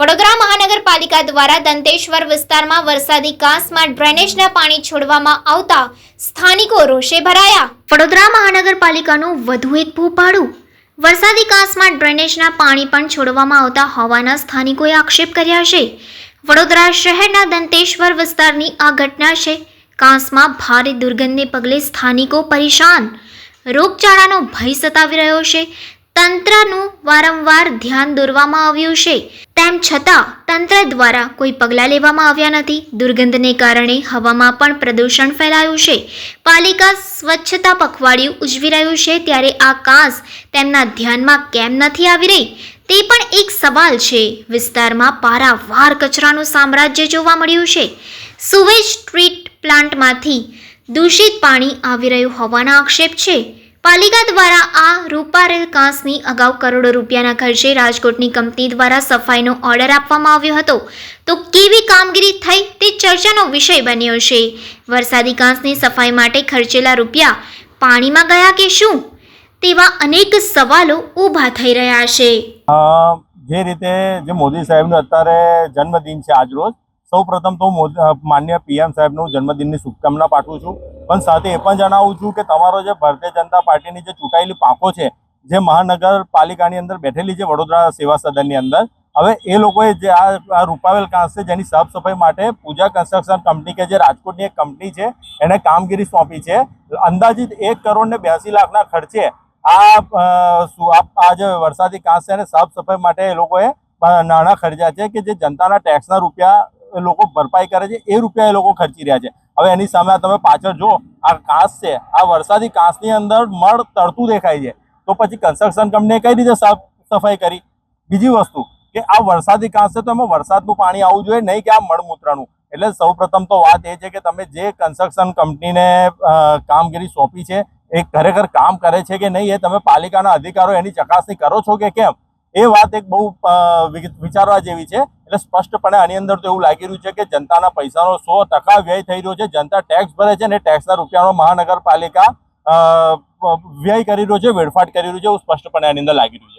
વડોદરા મહાનગરપાલિકા દ્વારા દંતેશ્વર વિસ્તારમાં વરસાદી કાંસમાં ડ્રેનેજના પાણી છોડવામાં આવતા સ્થાનિકો રોષે ભરાયા. વડોદરા મહાનગરપાલિકાનું વધુ એક ભૂપાડું. વરસાદી કાંસમાં ડ્રેનેજના પાણી પણ છોડવામાં આવતા હોવાના સ્થાનિકોએ આક્ષેપ કર્યા છે. વડોદરા શહેરના દંતેશ્વર વિસ્તારની આ ઘટના છે. કાંસમાં ભારે દુર્ગંધને પગલે સ્થાનિકો પરેશાન. રોગચાળાનો ભય સતાવી રહ્યો છે. તંત્રનું વારંવાર ધ્યાન દોરવામાં આવ્યું છે. તેમ છતાં, તંત્ર દ્વારા કોઈ પગલાં લેવામાં આવ્યા નથી. દુર્ગંધને કારણે હવામાં પણ પ્રદૂષણ ફેલાયું છે. પાલિકા સ્વચ્છતા પખવાડિયું ઉજવી રહ્યું છે ત્યારે આ કાંસ તેમના ધ્યાનમાં કેમ નથી આવી રહી? તે પણ એક સવાલ છે. વિસ્તારમાં પારાવાર કચરાનું સામ્રાજ્ય જોવા મળ્યું છે. સુવેજ ટ્રીટ પ્લાન્ટમાંથી દૂષિત પાણી આવી રહ્યું હોવાના આક્ષેપ છે. પાલિકા દ્વારા આ રૂપારેલ કાંસની અગાઉ કરોડો રૂપિયાના ખર્ચે રાજકોટની કંપની દ્વારા સફાઈનો ઓર્ડર આપવામાં આવ્યો હતો. તો કેવી કામગીરી થઈ તે ચર્ચાનો વિષય બન્યો છે. વરસાદી કાંસની સફાઈ માટે ખર્ચેલા રૂપિયા પાણીમાં ગયા કે શું? તેવા અનેક સવાલો ઊભા થઈ રહ્યા છે. જે રીતે જે મોદી સાહેબનો અત્યારે જન્મદિન છે આજરોજ સૌ પ્રથમ તો માન્ય પીએમ સાહેબનું જન્મદિનની શુભકામના પાઠવું છું. પણ સાથે એ પણ જણાવું છું કે તમારો જે ભારતીય જનતા પાર્ટીની જે ચૂંટાયેલી પાંખો છે, જે મહાનગરપાલિકાની અંદર બેઠેલી છે વડોદરા સેવા સદનની અંદર, હવે એ લોકોએ જે આ રૂપાવેલ કાંસ છે, જેની સાફ સફાઈ માટે પૂજા કન્સ્ટ્રક્શન કંપની કે જે રાજકોટની એક કંપની છે, એને કામગીરી સોંપી છે. અંદાજિત એક કરોડ ને બ્યાસી લાખના ખર્ચે આ આ જે વરસાદી કાંસ છે, એને સાફ સફાઈ માટે એ લોકોએ નાણાં ખર્ચ્યા છે કે જે જનતાના ટેક્સના રૂપિયા લોકો ભરપાઈ કરે છે, એ રૂપિયા એ લોકો ખર્ચી રહ્યા છે. હવે એની સામે તમે પાછળ જો આ કાંસ છે, આ વરસાદી કાંસની અંદર મળ તરતું દેખાય છે. તો પછી કન્સ્ટ્રક્શન કંપનીએ કઈ રીતે સાફ સફાઈ કરી? બીજી વસ્તુ કે આ વરસાદી કાંસ છે, તો એમાં વરસાદનું પાણી આવવું જોઈએ, નહીં કે આ મળમૂત્રનું. એટલે સૌપ્રથમ તો વાત એ છે કે તમે જે કન્સ્ટ્રક્શન કંપનીને કામગીરી સોંપી છે, એ ખરેખર કામ કરે છે કે નહીં, એ તમે પાલિકાના અધિકારો એની ચકાસણી કરો છો કે કેમ? એ વાત એક બહુ વિચારવા જેવી છે. એટલે સ્પષ્ટપણે આની અંદર તો એવું લાગી રહ્યું છે કે જનતાના પૈસાનો સો ટકા વ્યય થઈ રહ્યો છે. જનતા ટેક્સ ભરે છે ને ટેક્સના રૂપિયાનો મહાનગરપાલિકા વ્યય કરી રહ્યો છે, વેડફાટ કરી રહ્યું છે એવું સ્પષ્ટપણે આની અંદર લાગી રહ્યું છે.